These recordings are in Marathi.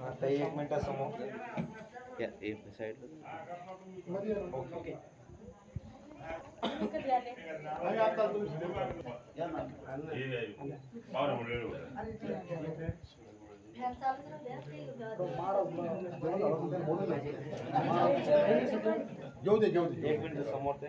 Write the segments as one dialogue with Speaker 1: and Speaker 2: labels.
Speaker 1: आता एक मिनिट समोर
Speaker 2: या एक साइड
Speaker 1: ओके
Speaker 3: घेऊ दे घेऊ दे
Speaker 1: एक मिनिट समोर ते.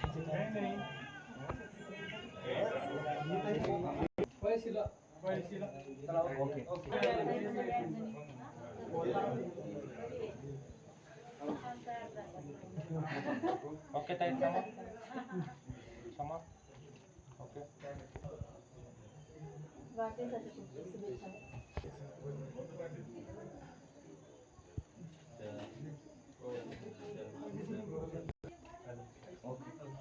Speaker 1: झाले
Speaker 3: बर बर काही आल्यावर ना आणि आणि रोडवर पुढे या थोडंसं. आणि रोडवर थोडं- रोडवर गेली तर.
Speaker 1: ओके ताई समोर समोर ओके
Speaker 3: चला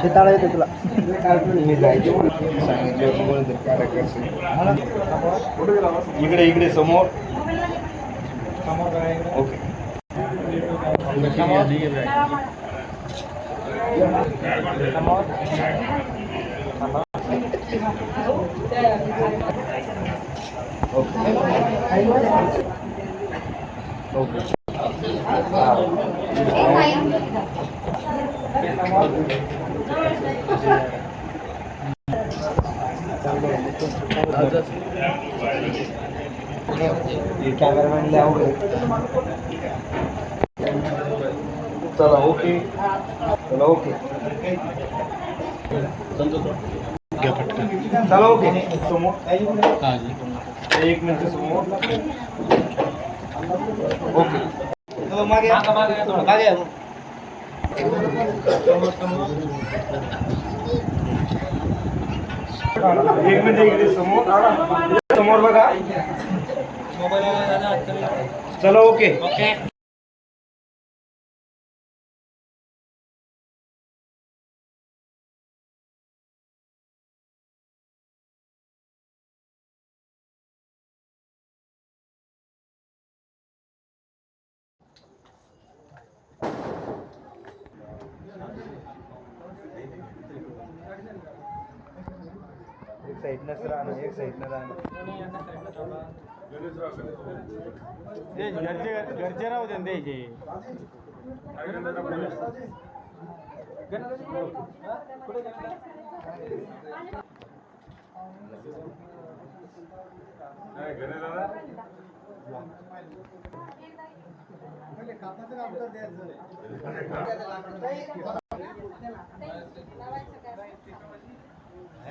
Speaker 4: शेताळा येते तुला
Speaker 1: मी जायचे सांगितले होते म्हणून ते कार्यकर्ते इकडे इकडे समोर ओके ओके
Speaker 4: कॅमेरामॅनला आवडेल.
Speaker 1: चला ओके चला ओके चला ओके समोर. एक मिनिट समोर. ओके मागे मागे एक मिनिट इकडे समोर. समोर बघा. चला ओके. एक साईडनंच राहणं एक साईडनं राहणं. ते घरचे घरचे राहू दे द्यायचे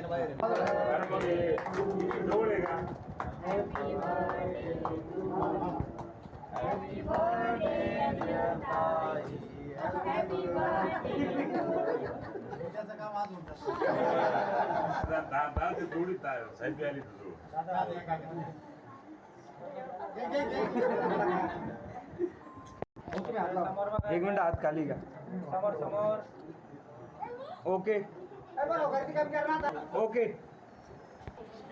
Speaker 1: बाहेर एक मिनिट आत खाली का समोर समोर. ओके. ओके.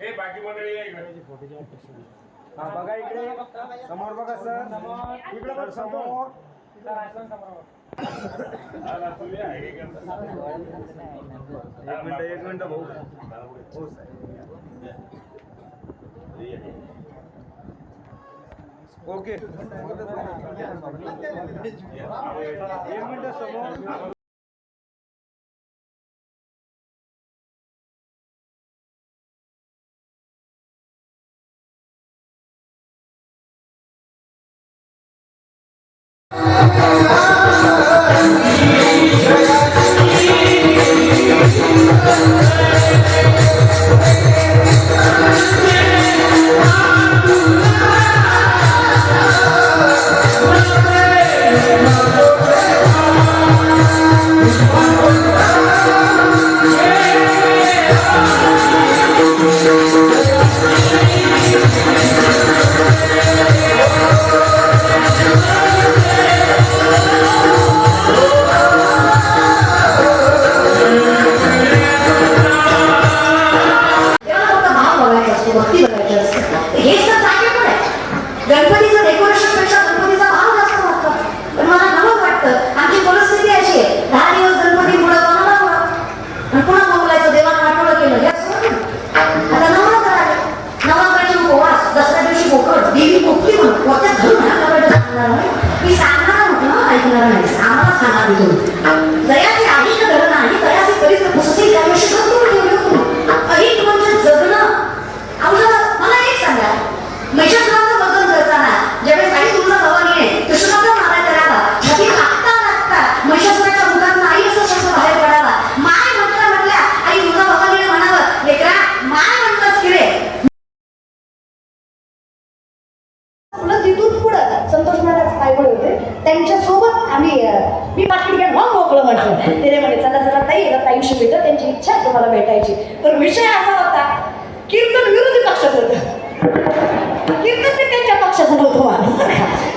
Speaker 1: ए बाकी मंडळी हा बघा इकडे. समोर बघा सर. इकडे समोर. एक मिनिट एक मिनिट भाऊ हो साहेब ओके एक मिनिट समोर.
Speaker 5: Amém. hábitos कीर्तन ते त्यांच्या पक्षाचं नव्हतं माणूस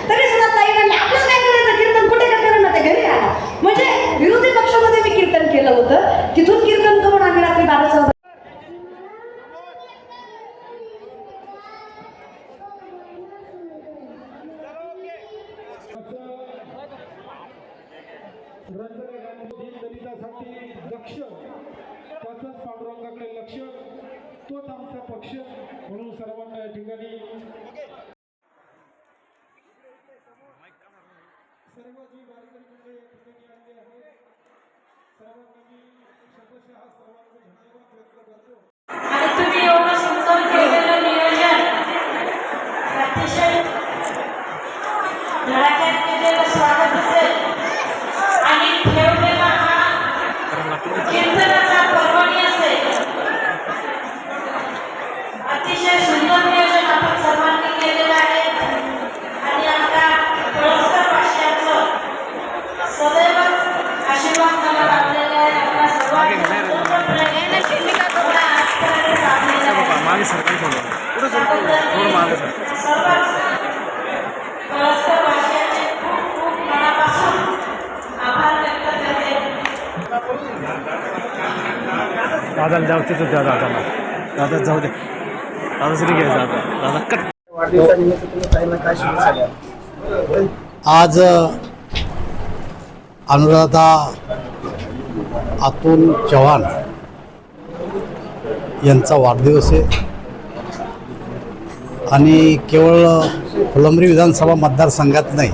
Speaker 5: तरी सुद्धा ताई म्हणले आपल्याला काय करायचं कीर्तन कुठे करणार ना ते घरी आला म्हणजे विरोधी पक्षामध्ये मी कीर्तन केलं होतं तिथून कीर्तन करून आम्ही रात्री बाराचा
Speaker 6: दलितासाठी दक्ष त्याचंच पांडुरंगाकडे लक्ष तोच आमचा पक्ष म्हणून सर्वांना या ठिकाणी सर्व जी वारकरी मंडळी या ठिकाणी आणली आहे सर्वांना मी शतशः सर्वांचा धन्यवाद व्यक्त करतो.
Speaker 7: दादाला जाऊ तिथं द्या दादाला दादा जाऊ दे. दादा जरी घ्यायचं दादा. दादा कट.
Speaker 8: आज अनुराधा अतुल चव्हाण यांचा वाढदिवस आहे. आणि केवळ फुलंबरी विधानसभा मतदारसंघात नाही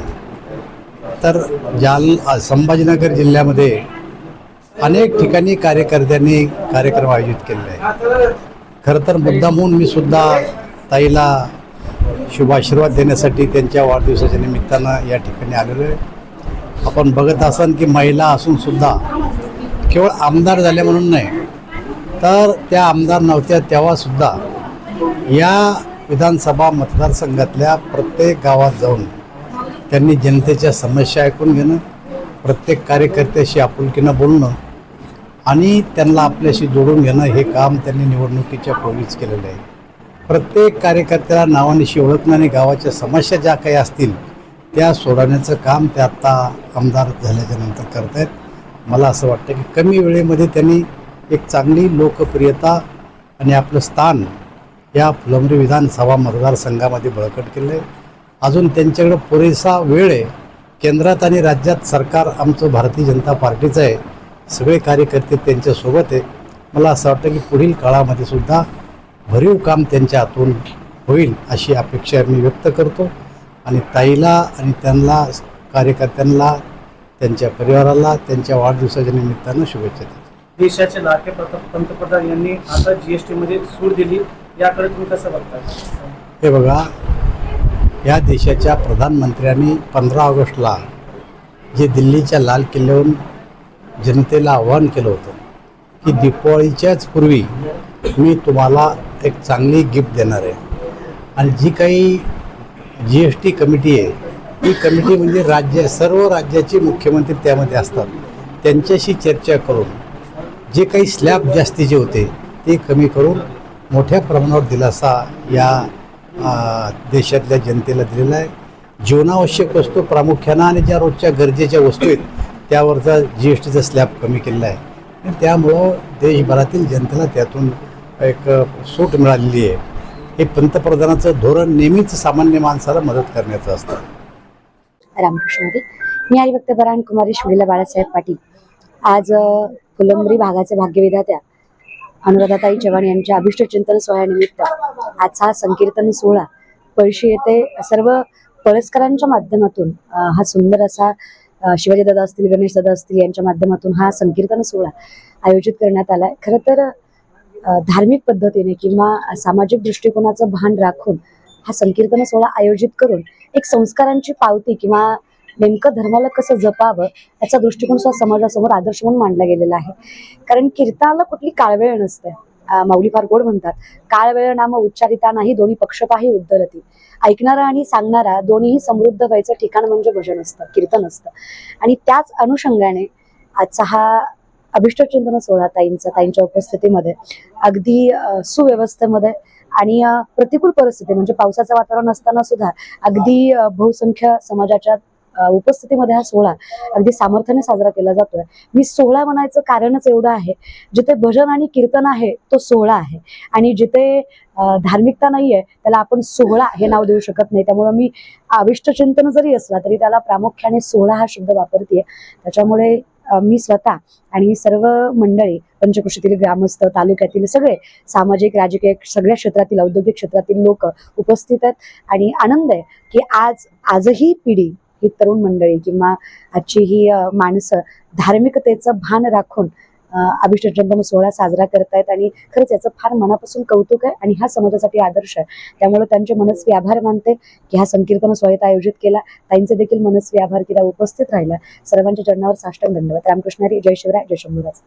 Speaker 8: तर जाल संभाजीनगर जिल्ह्यामध्ये अनेक ठिकाणी कार्यकर्त्यांनी कार्यक्रम आयोजित केलेले आहे खरं तर मुद्दामहून मी सुद्धा ताईला शुभाशीर्वाद देण्यासाठी त्यांच्या वाढदिवसाच्या निमित्तानं या ठिकाणी आलेलो आहे. आपण बघत असाल की महिला असून सुद्धा केवळ आमदार झाल्या म्हणून नाही तर त्या आमदार नव्हत्या तेव्हासुद्धा या विधानसभा मतदारसंघातल्या प्रत्येक गावात जाऊन त्यांनी जनतेच्या समस्या ऐकून घेणं प्रत्येक कार्यकर्त्याशी आपुलकीनं बोलणं आणि त्यांना आपल्याशी जोडून घेणं हे काम त्यांनी निवडणुकीच्या पूर्वीच केलेलं आहे. प्रत्येक कार्यकर्त्याला नावानिशी ओळखणं आणि गावाच्या समस्या ज्या काही असतील त्या सोडवण्याचं काम ते आत्ता आमदार झाल्याच्यानंतर करत आहेत. मला असं वाटतं की कमी वेळेमध्ये त्यांनी एक चांगली लोकप्रियता आणि आपलं स्थान या फुलंबरी विधानसभा मतदारसंघामध्ये बळकट केलं आहे अजून त्यांच्याकडं पुरेसा वेळ आहे. केंद्रात आणि राज्यात सरकार आमचं भारतीय जनता पार्टीचं आहे. सगळे कार्यकर्ते त्यांच्यासोबत आहे. मला असं वाटतं की पुढील काळामध्ये सुद्धा भरीव काम त्यांच्या हातून होईल अशी अपेक्षा मी व्यक्त करतो. आणि ताईला आणि त्यांना कार्यकर्त्यांना त्यांच्या परिवाराला त्यांच्या वाढदिवसाच्या निमित्तानं शुभेच्छा देतो.
Speaker 3: देशाचे लाडके पंतप्रधान यांनी आता जीएसटी मध्ये सूट दिली. याकडे तुम्ही कसं बघता?
Speaker 8: हे बघा या देशाच्या प्रधानमंत्र्यांनी पंधरा ऑगस्टला जे दिल्लीच्या लाल किल्ल्यावरून जनतेला आव्हान केलं होतं की दीपावळीच्याच पूर्वी मी तुम्हाला एक चांगली गिफ्ट देणार आहे. आणि जी काही जी एस टी कमिटी आहे ही कमिटी म्हणजे राज्य सर्व राज्याचे मुख्यमंत्री त्यामध्ये असतात. त्यांच्याशी चर्चा करून जे काही स्लॅब जास्तीचे होते ते कमी करून मोठ्या प्रमाणावर दिलासा या देशातल्या जनतेला दिलेला आहे. जीवनावश्यक वस्तू प्रामुख्यानं आणि ज्या रोजच्या गरजेच्या वस्तू आहेत त्यावरचा जी एस टीचा स्लॅब कमी केलेला आहे. आणि त्यामुळं देशभरातील जनतेला त्यातून एक सूट मिळालेली आहे. हे पंतप्रधानाचं धोरण नेहमीच सामान्य माणसाला मदत करण्याचं असतं.
Speaker 9: रामकृष्ण मी हरिभक्त परायण कुमारी शिवलीला बाळासाहेब पाटील. आज फुलंबरी भागाचे भाग्यविधात्या अनुराधाताई चव्हाण यांच्या अभिष्ट चिंतन सोहळ्यानिमित्त आजचा हा संकीर्तन सोहळा. पळशी येथे सर्व पळसकरांच्या माध्यमातून हा सुंदर असा शिवाजी दादा असतील गणेश दादा असतील यांच्या माध्यमातून हा संकीर्तन सोहळा आयोजित करण्यात आलाय. खरं तर धार्मिक पद्धतीने किंवा सामाजिक दृष्टिकोनाचं भान राखून हा संकीर्तन सोहळा आयोजित करून एक संस्कारांची पावती किंवा नेमकं धर्माला कसं जपावं याचा दृष्टिकोन सुद्धा समाजासमोर आदर्श म्हणून मांडला गेलेला आहे. कारण कीर्तनाला कुठली काळवेळ नसते. माऊली फार गोड म्हणतात. काळवेळ नाम उच्चारिता नाही दोन्ही पक्षपाही उद्धरती ऐकणारा आणि सांगणारा दोन्हीही समृद्ध व्हायचं ठिकाण म्हणजे भजन असतं कीर्तन असतं. आणि त्याच अनुषंगाने आजचा हा अभिष्ट चिंतन सोहळा ताईंचा ताईंच्या उपस्थितीमध्ये अगदी सुव्यवस्थेमध्ये आणि प्रतिकूल परिस्थिती म्हणजे पावसाचं वातावरण असताना सुद्धा अगदी बहुसंख्य समाजाच्या उपस्थितीमध्ये हा सोहळा अगदी सामर्थ्याने साजरा केला जातोय. मी सोहळा म्हणायचं कारणच एवढं आहे जिथे भजन आणि कीर्तन आहे तो सोहळा आहे. आणि जिथे धार्मिकता नाहीये त्याला आपण सोहळा हे नाव देऊ शकत नाही. त्यामुळे मी आविष्ट चिंतन जरी असला तरी त्याला प्रामुख्याने सोहळा हा शब्द वापरते त्याच्यामुळे मी स्वतः आणि सर्व मंडळी पंचकृषीतील ग्रामस्थ तालुक्यातील सगळे सामाजिक राजकीय सगळ्या क्षेत्रातील औद्योगिक क्षेत्रातील लोक उपस्थित आहेत. आणि आनंद आहे की आज आजही पिढी ही तरुण मंडळी किंवा आजची ही माणसं धार्मिकतेचं भान राखून अ, अभिष्ट सोहळा साजरा करतायत आणि खरंच याचं फार मनापासून कौतुक आहे आणि हा समाजासाठी आदर्श आहे. त्यामुळे त्यांचे मनस्वी आभार मानते की हा संकीर्तन सोहळा आयोजित केला. ताईंचे देखील मनस्वी आभार किंवा उपस्थित राहिला सर्वांच्या चरणावर साष्टम दंडवत. रामकृष्णारी जय शिवराय. जय शंभूराज.